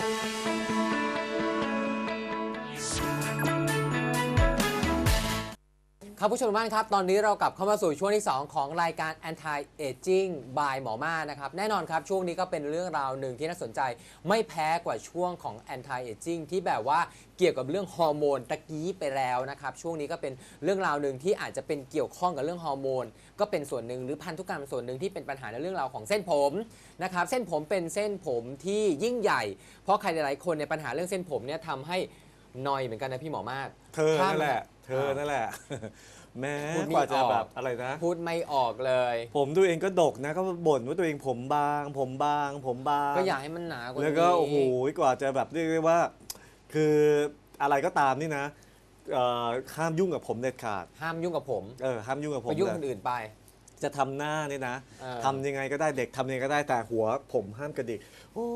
Música ครับผู้ชมทุกท่านครับ ตอนนี้เรากลับเข้ามาสู่ช่วงที่ 2 ของรายการ Anti Aging by หมอมานะครับแน่นอนครับช่วงนี้ก็เป็นเรื่องราวหนึ่งที่น่าสนใจไม่แพ้กว่าช่วงของ Anti Aging ที่แบบว่าเกี่ยวกับเรื่องฮอร์โมนตะกี้ไปแล้วนะครับช่วงนี้ก็เป็นเรื่องราวหนึ่งที่อาจจะเป็นเกี่ยวข้องกับเรื่องฮอร์โมนก็เป็นส่วนหนึ่งหรือพันธุกรรมส่วนหนึ่งที่เป็นปัญหาในเรื่องราวของเส้นผมนะครับเส้นผมเป็นเส้นผมที่ยิ่งใหญ่ เพราะใครหลายๆคนในปัญหาเรื่องเส้นผมเนี่ยทำให้นอยเหมือนกันนะพี่หมอมาศเธอนั่นแหละ ธอนั่นแหละแม้พูดไม่กว่าจะออก แบบอะไรนะ พูดไม่ออกเลย ผมตัวเองก็ดกนะก็บ่นว่าตัวเองผมบาง ผมบาง ผมบาง ก็อยากให้มันหนากว่านี้ แล้วก็โอ้โหกว่าจะแบบเรียกได้ว่า คืออะไรก็ตามนี่นะเอ่อห้ามยุ่งกับผมเด็ดขาดห้ามยุ่งกับผมเออห้ามยุ่งกับผไปมยุ่งเลยคนอื่นไป จะทำหน้าเนี่ยนะเออ ทำยังไงก็ได้เด็กทำยังไงก็ได้แต่หัวผมห้ามกระดิกโอ้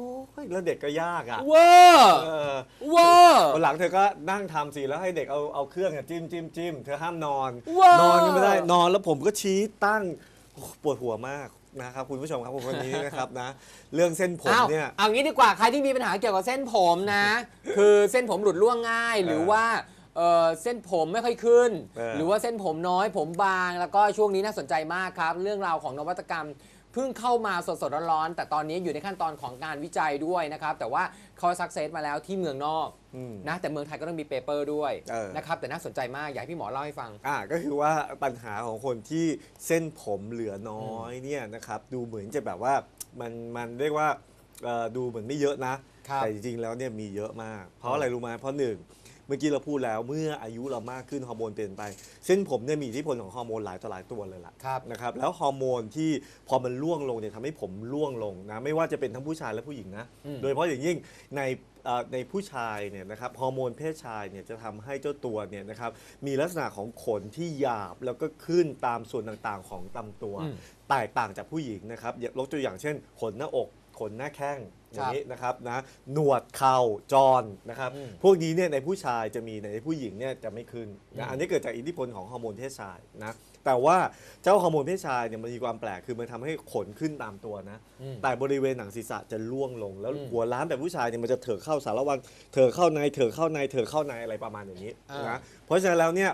ยแล้วเด็กก็ยากอะเวอร์เออเวอร์ วันหลังเธอก็นั่งทำสิแล้วให้เด็กเอาเอาเครื่องอะจิ้มจิ้มจิ้มเธอห้ามนอน ว้าว นอนก็ไม่ได้นอนแล้วผมก็ชี้ตั้งโอ้ปวดหัวมากนะครับคุณผู้ชมครับผมวันนี้นะครับนะ เรื่องเส้นผมอ้าวเนี่ยเอางี้ดีกว่าใครที่มีปัญหาเกี่ยวกับเส้นผมนะ คือเส้นผมหลุดร่วงง่ายหรือว่า เอ่อเส้นผมไม่ค่อยขึ้น เออ หรือว่าเส้นผมน้อยผมบาง แล้วก็ช่วงนี้น่าสนใจมากครับ เรื่องราวของนวัตกรรมเพิ่งเข้ามาสดๆร้อนๆแต่ตอนนี้อยู่ในขั้นตอนของการวิจัยด้วยนะครับ แต่ว่าเขาสักเซสมาแล้วที่เมืองนอกอืม นะแต่เมืองไทยก็ต้องมีเปเปอร์ด้วยเออ นะครับแต่น่าสนใจมากอยากให้พี่หมอเล่าให้ฟัง อ่าก็คือว่าปัญหาของคนที่เส้นผมเหลือน้อยเนี่ยนะครับดูเหมือนจะแบบว่ามันมันเรียกว่าเอ่อดูเหมือนไม่เยอะนะ ครับแต่จริงๆแล้วเนี่ยมีเยอะมาก เพราะอะไรรู้ไหมเพราะหนึ่ง เมื่อกี้เราพูดแล้วเมื่ออายุเรามากขึ้นฮอร์โมนเปลี่ยนไป เส้นผมเนี่ยมีอิทธิพลของฮอร์โมนหลายต่อหลายตัวเลยล่ะครับนะครับแล้วฮอร์โมนที่พอมันร่วงลงเนี่ยทำให้ผมร่วงลงนะไม่ว่าจะเป็นทั้งผู้ชายและผู้หญิงนะอืมโดยเฉพาะอย่างยิ่งในเอ่อในผู้ชายเนี่ยนะครับฮอร์โมนเพศชายเนี่ยจะทำให้เจ้าตัวเนี่ยนะครับมีลักษณะของขนที่หยาบแล้วก็ขึ้นตามส่วนต่างๆของลำตัวอืมแตกต่างจากผู้หญิงนะครับยกตัวอย่างเช่น ขนหน้าอก ขนหน้าแข้งอย่างนี้นะครับนะหนวดเข่าจรนะครับอืมพวกนี้เนี่ยในผู้ชายจะมีในผู้หญิงเนี่ยจะไม่ขึ้นอืนะมอันนี้เกิดจากอิทธิพลของฮอร์โมนเพศชายนะแต่ว่าเจ้าฮอร์โมนเพศชายเนี่ยมันมีความแปลกคือมันทำให้ขนขึ้นตามตัวนะอืมแต่บริเวณหนังศีรษะจะร่วงลง แล้วอืมหัวล้านแบบผู้ชายเนี่ยมันจะเถอะเข้าสารวัตรเถอะเข้าในเถอะเข้าในเถอะเข้าในอะไรประมาณอย่างนี้อ่านนะเพราะฉะนั้นแล้วเนี่ย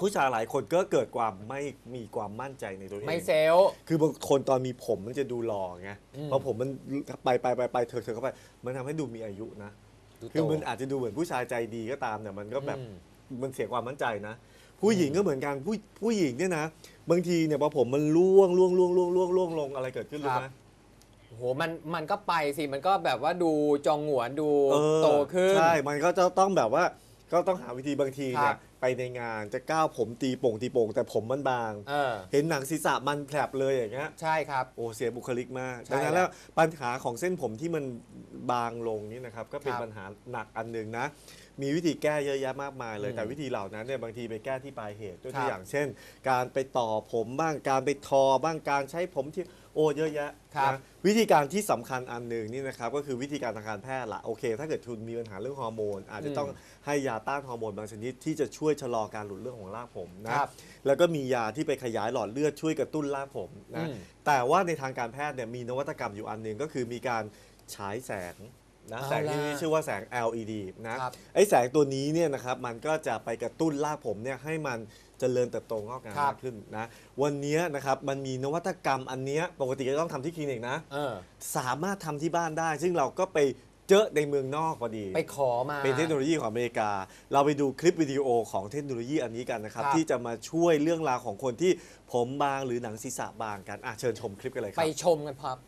ผู้ชายหลายคนก็เกิดความไม่มีความมั่นใจในตัวเอง ไม่เซลล์คือบางคนตอนมีผมมันจะดูหล่อไงอืม พอผมมันไปไปไปไปเถอะเถอะเข้าไป มันทำให้ดูมีอายุนะ ดูคือโตมันอาจจะดูเหมือนผู้ชายใจดีก็ตามแต่มันก็แบบอืม มันเสียความมั่นใจนะ ผู้หญิงก็เหมือนกันผู้ผู้หญิงเนี่ยนะ บางทีเนี่ยพอผมมันล่วงล่วงล่วงล่วงล่วงล่วงลงอะไรเกิดขึ้นรู้ไหมโอ้โหมันมันก็ไปสิมันก็แบบว่าดูจองหงวนดูเออโตขึ้น ใช่ มันก็จะต้องแบบว่าก็ต้องหาวิธีบางทีครัเนี่บย ไปในงานจะก้าวผมตีโป่งตีโป่งแต่ผมมันบาง เออ เห็นหนังศีรษะมันแผลบเลยอย่างเงี้ย ใช่ครับ โอ้เสียบุคลิกมากใช่ดังนั้นแล้แล้ววปัญหาของเส้นผมที่มันบางลงนี่นะครับ ก็เป็นครับปัญหาหนักอันหนึ่งนะ มีวิธีแก้เยอะแยะมากมายเลยอืมแต่วิธีเหล่านั้นเนี่ยบางทีไปแก้ที่ปลายเหตุตัวครับอย่างเช่น การไปต่อผมบ้างการไปทอบ้างการใช้ผมที่ โอ้เยอะแยะครับนะวิธีการที่สำคัญอันหนึ่งนี่นะครับก็คือวิธีการทางการแพทย์ละโอเค ถ้าเกิดคุณมีปัญหาเรื่องฮอร์โมน อาจจะต้องให้ยาต้านฮอร์โมนบางชนิดที่จะช่วยชะลอการหลุดเรื่องของรากผมนะครับแล้วก็มียาที่ไปขยายหลอดเลือดช่วยกระตุ้นรากผมนะอืม แต่ว่าในทางการแพทย์เนี่ยมีนวัตกรรมอยู่อันหนึ่งก็คือมีการฉายแสง นะเอาแสงที่ล่ะนี่ชื่อว่าแสง LED นะครับ ไอ้แสงตัวนี้เนี่ยนะครับมันก็จะไปกระตุ้นรากผมเนี่ยให้มันเจริญเติบโตงอกงามครับ มากขึ้นนะวันนี้นะครับมันมีนวัตกรรมอันเนี้ยปกติจะต้องทำที่คลินิกนะ เออ สามารถทำที่บ้านได้ ซึ่งเราก็ไปเจอในเมืองนอกพอดี ไปขอมา เป็นเทคโนโลยีของอเมริกา เราไปดูคลิปวิดีโอของเทคโนโลยีอันนี้กันนะครับ ครับ ที่จะมาช่วยเรื่องราวของคนที่ผมบางหรือหนังศีรษะบางกันอะเชิญชมคลิปกันเลยคไปรับ ชมกันครับ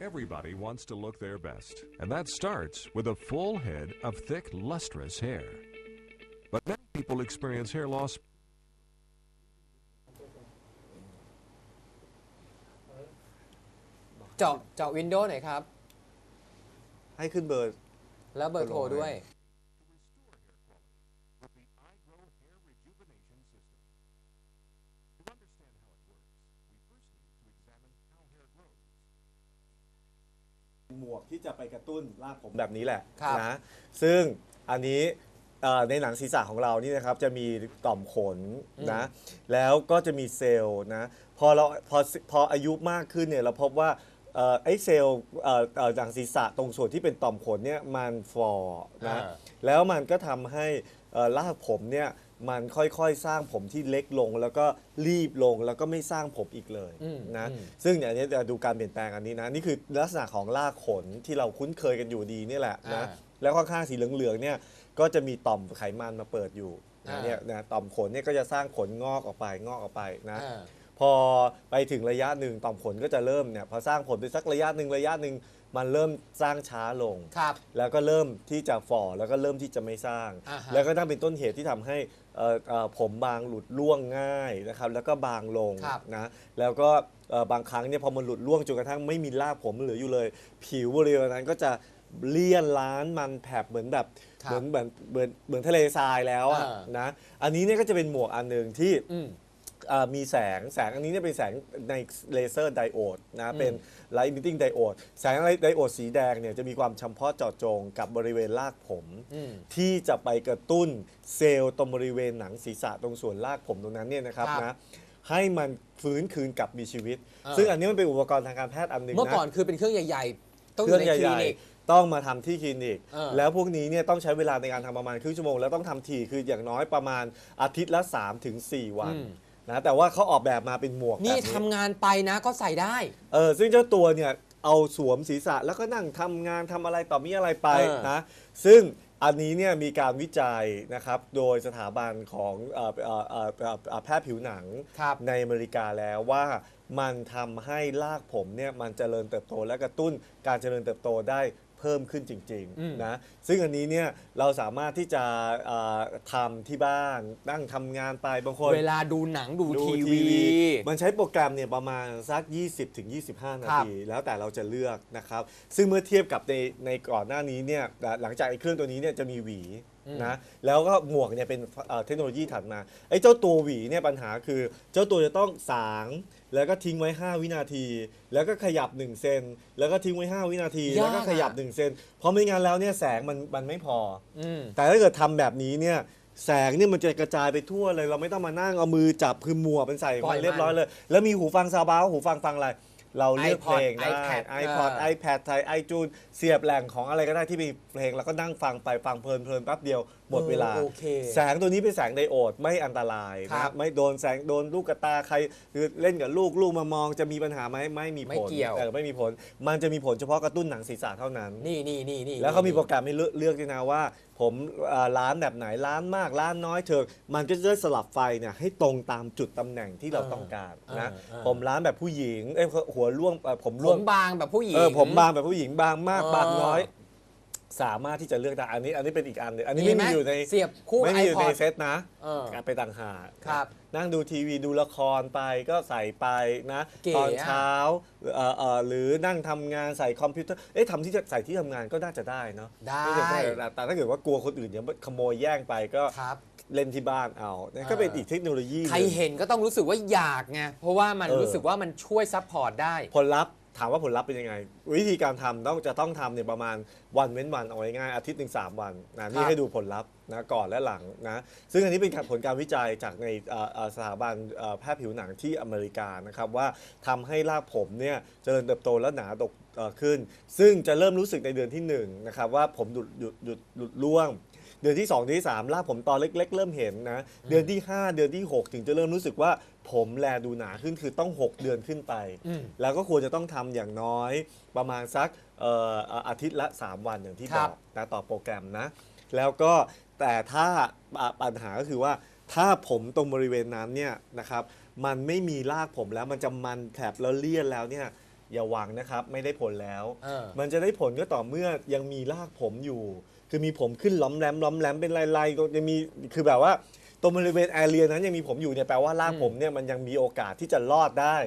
Everybody wants to look their best, and that starts with a full head of thick, lustrous hair. But many people experience hair loss เจาะเจาะวินโดว์หน่อยครับ ให้ขึ้นเบอร์ แล้วเบอร์โทรด้วย จะไปกระตุ้นรากผมแบบนี้แหละครับนะซึ่งอันนี้เอ่อในหนังศีรษะของเรานี่นะครับจะมีต่อมขนนะแล้วก็จะมีเซลล์นะพอเราพอพออายุมากขึ้นเนี่ยเราพบว่าเอ่อไอ้เซลล์เอ่อเอ่อหนังศีรษะตรงส่วนที่เป็นต่อมขนเนี่ยมันฟอนะอ่า แล้วมันก็ทำให้เอ่อรากผมเนี่ย มันค่อยๆ สร้างผมที่เล็กลง แล้วก็รีบลงแล้วก็ไม่สร้างผมอีกเลยอืมนะอืมซึ่งอันนี้จะดูการเปลี่ยนแปลงอันนี้นะนี่คือลักษณะของรากขนที่เราคุ้นเคยกันอยู่ดีนี่แหละนะอ่าแล้วข้างๆสีเหลืองๆเนี่ยก็จะมีต่อมไขมันมาเปิดอยู่นะอ่าเนี่ยนะต่อมขนเนี่ยก็จะสร้างขนงอกออกไปงอกออกไปนะอ่าพอไปถึงระยะหนึ่งต่อมขนก็จะเริ่มเนี่ยพอสร้างผลไปสักระยะหนึ่งระยะหนึ่งมันเริ่มสร้างช้าลงครับแล้วก็เริ่มที่จะฝ่อแล้วก็เริ่มที่จะไม่สร้างอ่าฮะแล้วก็นั่นเป็นต้นเหตุที่ทำให้ เอ่อเอ่อผมบางหลุดร่วงง่ายนะครับแล้วก็บางลงครับนะแล้วก็เอ่อบางครั้งเนี่ยพอมันหลุดร่วงจนกระทั่งไม่มีรากผมเหลืออยู่เลย ผิวบริเวณนั้นก็จะเลี่ยนล้านมันแผบเหมือนแบบครับเหมือนเหมือนเหมือนเหมือนทะเลทรายแล้วอะอ่านะอันนี้เนี่ยก็จะเป็นหมวกอันหนึ่งที่ อืมเอ่อมีแสงแสงอันนี้เนี่ยเป็นแสงในเลเซอร์ไดโอดนะเป็น Light Emitting Diode แสงไดโอดสีแดงเนี่ยจะมีความเฉพาะเจาะจงกับบริเวณรากผมอืมที่จะไปกระตุ้นเซลล์ตรงบริเวณหนังศีรษะตรงส่วนรากผมตรงนั้นเนี่ยนะครับครับนะให้มันฟื้นคืนกลับมีชีวิต อ่า ซึ่งอันนี้มันเป็นอุปกรณ์ทางการแพทย์อันหนึ่งนะ เมื่อก่อนคือเป็นเครื่องใหญ่ ๆ ต้องอเครื่ยู่องในคลิใหญ่นิก ๆต้องมาทำที่คลินิก เออแล้วพวกนี้เนี่ยต้องใช้เวลาในการทำประมาณครึ่งชั่วโมง แล้วต้องทำทีคืออย่างน้อยประมาณอาทิตย์ละ3-4ถึง4วัน อืม นะแต่ว่าเขาออกแบบมาเป็นหมวกนี่แบบทำงานไปนะก็ใส่ได้ เออซึ่งเจ้าตัวเนี่ยเอาสวมศีรษะแล้วก็นั่งทำงานทำอะไรต่อมีอะไรไปเออ นะซึ่งอันนี้เนี่ยมีการวิจัยนะครับโดยสถาบันของเอ่อเอ่อเอ่อเอ่อเอ่อแพทย์ผิวหนัง ครับ ในอเมริกาแล้วว่ามันทำให้รากผมเนี่ยมันเจริญเติบโตและกระตุ้นการเจริญเติบโตได้ เพิ่มขึ้นจริงอืมๆนะซึ่งอันนี้เนี่ยเราสามารถที่จะเอ่อทำที่บ้านนั่งทำงานไปบางคนเวลาดูหนังดูดูทีทีวีวี มันใช้โปรแกรมเนี่ยประมาณสัก 20-25ถึง25 นาครับที แล้วแต่เราจะเลือกนะครับ ซึ่งเมื่อเทียบกับในในก่อนหน้านี้เนี่ยหลังจากไอ้เครื่องตัวนี้เนี่ยจะมีหวี นะแล้วก็หมวกเนี่ยเป็นเอ่อเทคโนโลยีถัดมาไอ้เจ้าตัวหวีเนี่ยปัญหาคือ เจ้าตัวจะต้องสางแล้วก็ทิ้งไว้ 5 วินาที แล้วก็ขยับ 1 เซนแล้วก็ทิ้งไว้ 5 วินาทียากอะแล้วก็ขยับ 1 เซนเพราะไม่งั้นแล้วเนี่ยแสงมันมันไม่พออืมแต่ถ้าเกิดทำแบบนี้เนี่ยแสงเนี่ยมันจะกระจายไปทั่วเลย เราไม่ต้องมานั่งเอามือจับคือมัวเป็นใส่ปล่อยมันเรียบร้อยเลย แล้วมีหูฟังซาวบาวหูฟังฟังอะไร เราเลือก iPod เพลงได้ iPad iPod เออ iPad ไทย iTunes เสียบแหล่งของอะไรก็ได้ที่มีเพลง แล้วก็นั่งฟังไปฟังเพลินเพลินแป๊บเดียวหมดเวลา โอเคแสงตัวนี้เป็นแสงไดโอดไม่อันตรายครันะบไม่โดนแสงโดนลูกกระตาใครคือเล่นกับลูกลูกมามองจะมีปัญหาไหมไม่มีไม่ผลเกี่ยว ออไม่มีผล มันจะมีผลเฉพาะกระตุ้นหนังศีรษะเท่านั้น นี่นี่นี่นี่แล้วเขามีนี่โปรแกรมให้เลือกเลือกด้วยนะว่า ผมเอ่อร้านแบบไหนร้านมากร้านน้อยเถอะมันก็จะได้สลับไฟเนี่ยให้ตรงตามจุดตำแหน่งที่เราเออต้องการนะเออเออผมร้านแบบผู้หญิงเอ้ยหัวร่วงเอ่อผมผร่วงมบางแบบผู้หญิง เออผมบางแบบผู้หญิงบางมากเออบางน้อย สามารถที่จะเลือกได้อันนี้ อันนี้เป็นอีกอันหนึงอันนี้มีไม่ไหมมีอยู่ในเสียบคู่ไม่มีอยู่ใน iPod เซตนะเออไปต่างหากครับนั่งดูทีวีดูละครไปก็ใส่ไปนะ เก๋ตอนอะเช้าเอ่อเอ่อหรือนั่งทำงานใส่คอมพิวเตอร์เอ๊ะทำที่ใส่ที่ทำงานก็น่าจะได้เนาะได้ไม่ใช่แต่แต่ถ้าเกิดว่ากลัวคนอื่นเดี๋ยวขโมยแย่งไปก็ครับ เล่นที่บ้านเอาเนี่ยก็เป็นอีกเทคโนโลยีใครหนึ่ง เห็นก็ต้องรู้สึกว่าอยากไงเพราะว่ามันเออ รู้สึกว่ามันช่วยซัพพอร์ตได้ ผลลัพธ์ ถามว่าผลลัพธ์เป็นยังไง วิธีการทำต้องจะต้องทำเนี่ยประมาณวันเว้นวันเอาง่ายๆอาทิตย์หนึ่งสามวันนะคนี่รับให้ดูผลลัพธ์นะก่อนและหลังนะซึ่งอันนี้เป็นผลการวิจัยจากในเอ่อเอ่อสถาบันเอ่อแพทย์ผิวหนังที่อเมริกานะครับว่าทำให้รากผมเนี่ยเจริญเติบโตและหนาดกเอ่อขึ้น ซึ่งจะเริ่มรู้สึกในเดือนที่หนึ่งนะครับว่าผมหยุดหยุดหยุดหยุดร่วง เดือนที่ 2 เดือนที่3รากผมตอนเล็ก ๆ เริ่มเห็นนะ เดือนที่ 5 เดือนที่ 6 ถึงจะเริ่มรู้สึกว่าผมแลดูหนาขึ้นคือต้อง 6 เดือนขึ้นไปอืมแล้วก็ควรจะต้องทำอย่างน้อยประมาณสักเอ่อเอ่ออาทิตย์ละ 3 วันอย่างที่ครับอบ กนะต่อโปรแกรมนะ แล้วก็แต่ถ้าอะปัญหาก็คือว่าถ้าผมตรงบริเวณนั้นเนี่ยนะครับมันไม่มีรากผมแล้วมันจะมันแถบแล้วเลี่ยนแล้วเนี่ยอย่าหวังนะครับไม่ได้ผลแล้ว เออ มันจะได้ผลก็ต่อเมื่อยังมีรากผมอยู่ คือมีผมขึ้นล้อมแหลมล้อมแหลมเป็นลายๆก็ยังมีคือแบบว่าตรงบริเวณแอเรียนั้นยังมีผมอยู่เนี่ยแปลว่ารากผมเนี่ยมันยังมีโอกาสที่จะรอดได้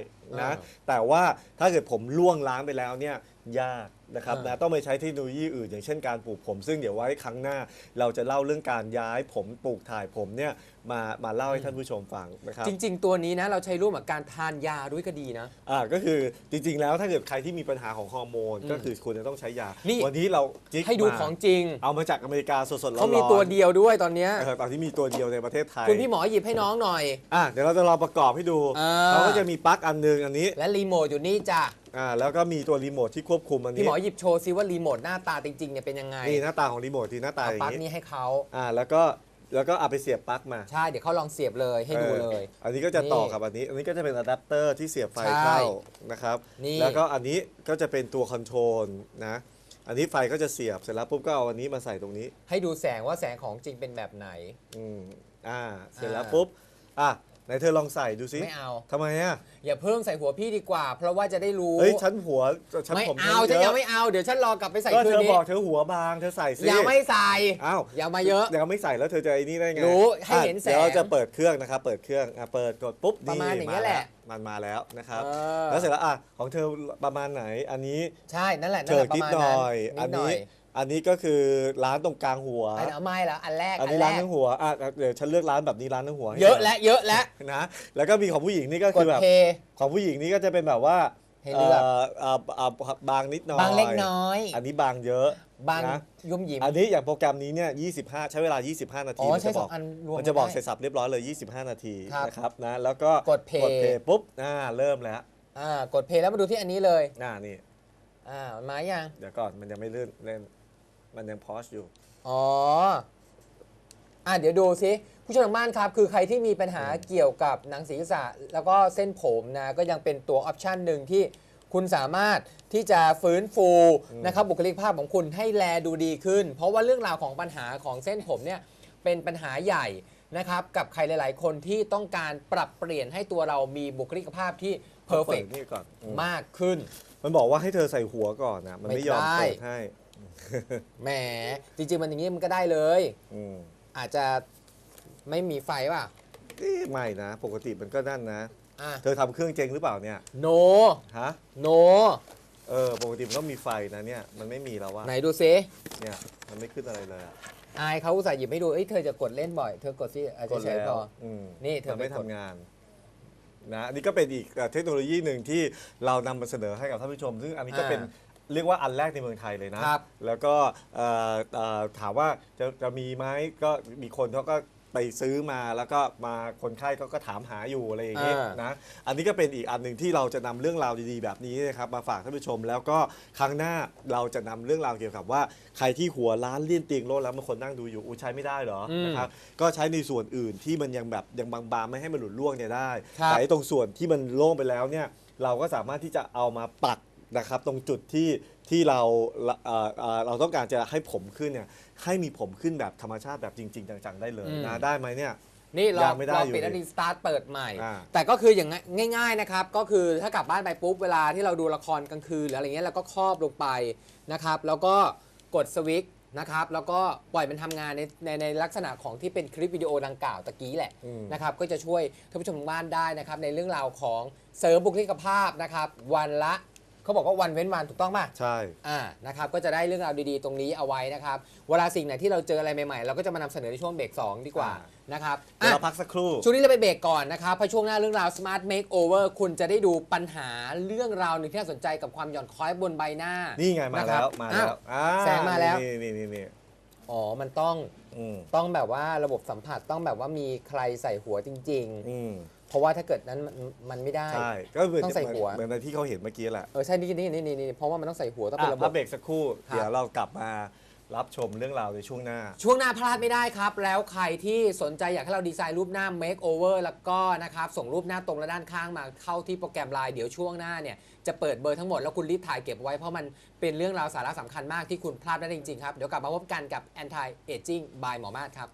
นะอ่าแต่ว่าถ้าเกิดผมล่วงล้างไปแล้วเนี่ยยากนะครับอ่านนะต้องไปใช้เทคโนโลยีอื่นอย่างเช่นการปลูกผม ซึ่งเดี๋ยวไว้ครั้งหน้า เราจะเล่าเรื่องการย้ายผมปลูกถ่ายผมเนี่ย มามาเล่าให้ท่านผู้ชมฟังนะครับ จริง ๆ ตัวนี้นะเราใช้ร่วมกับการทานยาด้วยก็ดีนะ อ่าก็คือจริง ๆ แล้วถ้าเกิดใครที่มีปัญหาของฮอร์โมนอืมก็คือควรจะต้องใช้ยานี่วันนี้เราจิ๊กให้ดูมาของจริง เอามาจากอเมริกาสดๆร้อนๆเขามีตัวเดียวด้วยตอนเนี้ยเออตอนที่มีตัวเดียวในประเทศไทยคุณพี่หมอหยิบให้น้องหน่อย อะเดี๋ยวเราจะลองประกอบให้ดูอ่าเขาก็จะมีปลั๊กอันหนึงอันนี้และรีโมทอยู่นี่จ้ะอ่าแล้วก็มีตัวรีโมทที่ควบคุมอันพี่นี้หมอหยิบโชว์ซิว่ารีโมทหน้าตาจริงๆเนี่ยเป็นยังไงนี่หน้าตาของรีโมทที่หน้าตาเอาอย่าปลั๊งกนี้นี้ให้เขาอ่าแล้วก็ แล้วก็เอาไปเสียบปลั๊กมาใช่ เดี๋ยวเขาลองเสียบเลยให้ดูเลย อออันนี้ก็จะต่อนี่กับอันนี้ อันนี้ก็จะเป็นอะแดปเตอร์ที่เสียบไฟใช่เข้านะครับ นี่ แล้วก็อันนี้ก็จะเป็นตัวคอนโทรลนะ อันนี้ไฟก็จะเสียบเสร็จแล้วปุ๊บก็เอาอันนี้มาใส่ตรงนี้ให้ดูแสงว่าแสงของจริงเป็นแบบไหน อืมอ่า เสร็จแล้วอ่าปุ๊บ อะ ไหนเธอลองใส่ดูซิไม่เอา ทำไมอะอย่าเพิ่งใส่หัวพี่ดีกว่า เพราะว่าจะได้รู้เฮ้ยฉันหัวฉันไม่ผมเอาฉันเยยังอะไม่เอาเดี๋ยวฉันรอกลับไปใส่ก็คืเธนอนี้บอกเธอหัวบางเธอใส่ซิอย่าไม่ใส่อ้าวอย่ามาเยอะเดี๋ยวไม่ใส่แล้วเธอจะไอ้นี่ได้ไงรู้ให้อะเห็นแสงเดี๋ยวเราจะเปิดเครื่องนะครับเปิดเครื่องอะเปิดกดปุ๊บประมาณอย่างเงี้ยแหละ มันมาแล้วนะครับเออแล้วเสร็จแล้วอะของเธอประมาณไหนอันนี้ใช่นั่นแหละเธนั่นแหอละปนิดระมาณหนั้น่นอย อันินดหน่นี้อย อันนี้ก็คือร้านตรงกลางหัว อันเอาไม่แล้วอันแรกอันอันนี้แรร้านกทั้งหัวอะเดี๋ยวฉันเลือกร้านแบบนี้ร้านทั้งหัวให้เยอะและเยอะและนะ แล้วก็มีของผู้หญิงนี่ก็กคืดอแบบ เพย์ ของผู้หญิงนี่ก็จะเป็นแบบว่าให้เลือกเอ่อเอ่อบางนิดหน่อยบางเล็กน้อย อันนี้บางเยอะบางนะยุ่มหยิมอันนี้อย่างโปรแกรมนี้เนี่ย 25 ใช้เวลา 25 นาอ๋ที อมันใช้จะบสออกงอันรวมมันจะบอกได้ เสร็จสับเรียบร้อยเลย 25 นาทีครับนะครับนะแล้วก็กด play กดเพย์ปุ๊บอ่าเริ่มแล้วอ่ากดเพย์แล้วมาดูที่อันนี้เลยอ่านี่ อ่ามันมายังเดี๋ยวก่อนมันยังไม่เลื่อนเล่น มันยังพอสอยู่ อ๋อ อะเดี๋ยวดูซิผู้ชมทางบ้านครับ คือใครที่มีปัญหาเกี่ยวกับหนังศีรษะ แล้วก็เส้นผมนะ ก็ยังเป็นตัวออปชันหนึ่งที่คุณสามารถที่จะฟื้นฟูนะครับบุคลิกภาพของคุณให้แลดูดีขึ้น เพราะว่าเรื่องราวของปัญหาของเส้นผมเนี่ยเป็นปัญหาใหญ่นะครับกับใครหลาย ๆ คนที่ต้องการปรับเปลี่ยนให้ตัวเรามีบุคลิกภาพที่เพอร์เฟกปิดนี่ก่อนอืม มากขึ้น มันบอกว่าให้เธอใส่หัวก่อนนะ มันไม่ยอมไม่ได้ เปิดให้ แหมจริงๆมันอย่างนี้มันก็ได้เลย อืมอาจจะไม่มีไฟป่ะเอ๊ะไม่นะ ปกติมันก็นั่นนะ อะเธอทำเครื่องเจงหรือเปล่าเนี่ย โนฮะ โนเออ ปกติมันต้องมีไฟนะเนี่ย มันไม่มีแล้วว่าไหนดูซิเนี่ย มันไม่ขึ้นอะไรเลยอะอายเขาอุตส่าห์หยิบให้ดูเอ้ยเธอจะกดเล่นบ่อย เธอกดซิอาจกจะดใช้แล้พวออืมนี่เธอมันไม่ไปกดทำงาน นะ อันนี้ก็เป็นอีกเอ่อเทคโนโลยีหนึ่งที่เรานำมาเสนอให้กับท่านผู้ชม ซึ่งอันนี้ก็อ่าเป็น เรียกว่าอันแรกในเมืองไทยเลยนะ ครับแล้วก็เอ่อเอ่อถามว่าจะจะมีไหมก็มีคนเขาก็ไปซื้อมาแล้วก็มาคนไข้ก็ก็ถามหาอยู่อะไรอย่างเงี้ยอ่าน นะอันนี้ก็เป็นอีกอันหนึ่งที่เราจะนำเรื่องราวดีๆแบบนี้นะครับมาฝากท่านผู้ชม แล้วก็ครั้งหน้าเราจะนำเรื่องราวเกี่ยวกับว่าใครที่หัวล้านเลี่ยนเตียงโลดแล้วบางคนนั่งดูอยู่อู้ใช้ไม่ได้เหรออืมนะครับก็ใช้ในส่วนอื่นที่มันยังแบบยังบางๆไม่ให้มันหลุดร่วงเนี่ยได้ครับ แต่ไอ้ตรงส่วนที่มันโล่งไปแล้วเนี่ยเราก็สามารถที่จะเอามาปัก นะครับ ตรงจุดที่ที่เราเอ่อเอ่อเราต้องการจะให้ผมขึ้นเนี่ยให้มีผมขึ้นแบบธรรมชาติแบบจริง ๆ จังๆได้เลยอืมนะได้ไหมเนี่ย นี่ลอยังงไม่ได้ลองอยู่ปิดแล้วดิดีสตาร์ทเปิดใหม่ อ่า แต่ก็คืออย่างง่ายๆนะครับ ก็คือถ้ากลับบ้านไปปุ๊บ เวลาที่เราดูละครกลางคืนหรืออะไรเงี้ยเราก็ครอบลงไปนะครับ แล้วก็กดสวิตช์นะครับ แล้วก็ปล่อยมันทำงานในในในลักษณะของที่เป็นคลิปวิดีโอดังกล่าวตะกี้แหละอืมนะครับ ก็จะช่วยท่านผู้ชมทางบ้านได้นะครับ ในเรื่องราวของเสริมบุคลิกภาพนะครับ วันละ เขาบอกว่าวันเว้นวันถูกต้องป่ะใช่ อ่านะครับก็จะได้เรื่องราวดีๆ ตรงนี้เอาไว้นะครับเวลาสิ่งไหนที่เราเจออะไรใหม่ๆ เราก็จะมานำเสนอในช่วงเบรก2ดีกว่าอ่านะครับเดี๋ยวเราอะ พักสักครู่ ช่วงนี้เราไปเบรกก่อนนะครับเพราะช่วงหน้าเรื่องราว Smart Makeover คุณจะได้ดูปัญหาเรื่องราวหนึ่งที่น่าสนใจกับความหย่อนคล้อยบนใบหน้า นี่นี่ไงมาแล้วมาแล้วอ่าแสงมาแล้ว นี่นี่นี่นี่อ๋อ มันต้องอืมต้องแบบว่าระบบสัมผัสต้องแบบว่ามีใครใส่หัวจริง อืมๆ เพราะว่าถ้าเกิดนั้นมันมันไม่ได้ ใช่ก็เหมือนต้องใส่หัว เหมือนในที่เขาเห็นเมื่อกี้แหละเออใช่นี่นี่นี่นี่นี่เพราะว่ามันต้องใส่หัวต้องเป็นอะระบพับ กเบรกสักครู่ ครับ เดี๋ยวเรากลับมารับชมเรื่องราวในช่วงหน้า ช่วงหน้าพลาดไม่ได้ครับ แล้วใครที่สนใจอยากให้เราดีไซน์รูปหน้า makeover แล้วก็นะครับ ส่งรูปหน้าตรงและด้านข้างมาเข้าที่โปรแกรมไลน์เดี๋ยวช่วงหน้าเนี่ย จะเปิดเบอร์ทั้งหมด แล้วคุณรีบถ่ายเก็บไว้เพราะมันเป็นเรื่องราวสาระสำคัญมากที่คุณพลาดไม่ได้จริงๆครับ เดี๋ยวกลับมาพบกันกับ anti aging by หมอมาศครับ